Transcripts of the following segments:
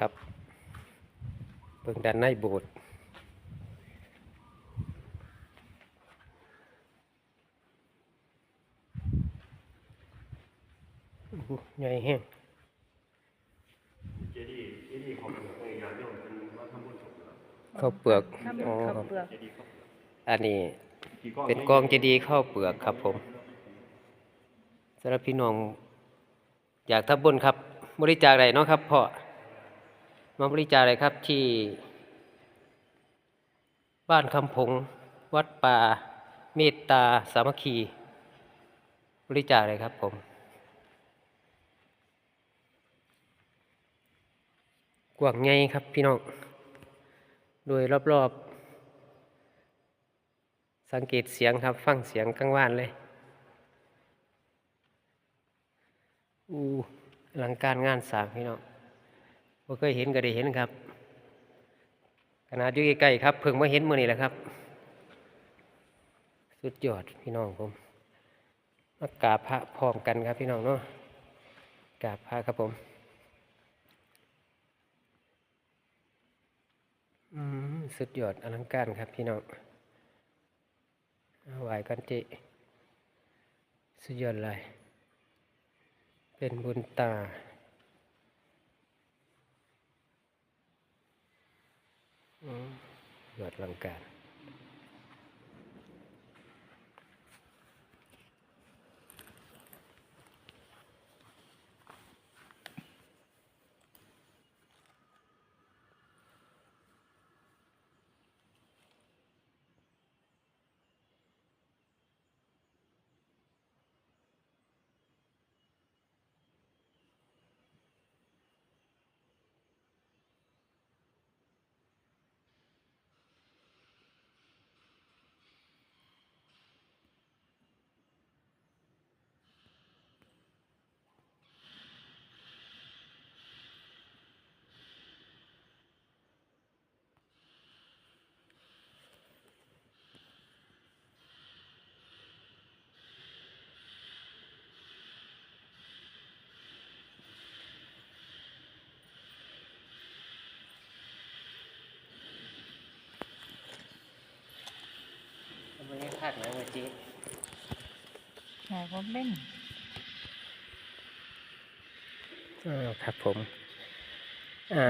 ครับเบิ่งด้านในโบสถ์อู้ใหญ่แห้งเจดีย์เจดีย์ของหลวงพ่อญาติโยมเป็นวัดทำบุญศพนะครับข้าวเปลือกน้ำอ๋อข้าวครับเปลือกเจดีย์ครับอันนี้กี่ก้อนเป็นกองเจดีย์ข้าวเปลือกครับผมสำหรับพี่น้อง อยากทำบุญครับ บริจาคอะไรเนาะครับพ่อ มาบริจาคอะไรครับที่ บ้านคำผง วัดป่า เมตตาสามัคคี บริจาคเลยครับผม กว้างไงครับพี่น้อง โดยรอบๆ สังเกตเสียงครับ ฟังเสียงกลางว่านเลย อู้อลังการงานสร้างพี่น้อง บ่เคยเห็นก็ได้เห็นครับขนาดอยู่ใกล้ๆครับเพิ่งมาเห็นเมื่อนี้แหละครับ สุดยอดพี่น้องผมมากราบพระพร้อมกันครับพี่น้องเนาะกราบพระครับผมอืมสุดยอดอลังการครับพี่น้องไหวกันจิสุดยอดเลยเป็นบุญตา อืม ยอดลังการ วันนี้ภาคไหนเมื่อกี้ไหนก็เล่นอ่าครับผมอ่า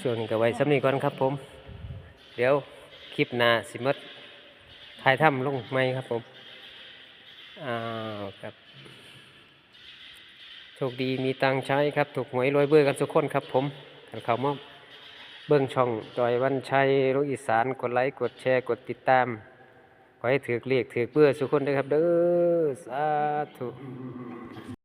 ส่วนนี้ก็ไว้สำนีก่อนครับผม เดี๋ยวคลิปหน้าสิมัดถ่ายถ้ำลงไหมครับผมอ้าวครับโชคดีมีตังค์ใช้ครับ ถูกหวยรวยเบื่อกันทุกคนครับผมกันเขามาเบื้องช่องจอยวันชัยลูกอีสานกดไลค์กดแชร์กดติดตาม ขอให้ถือเรียกถือเบื่อสุกคนนะครับ เด้อสาธุ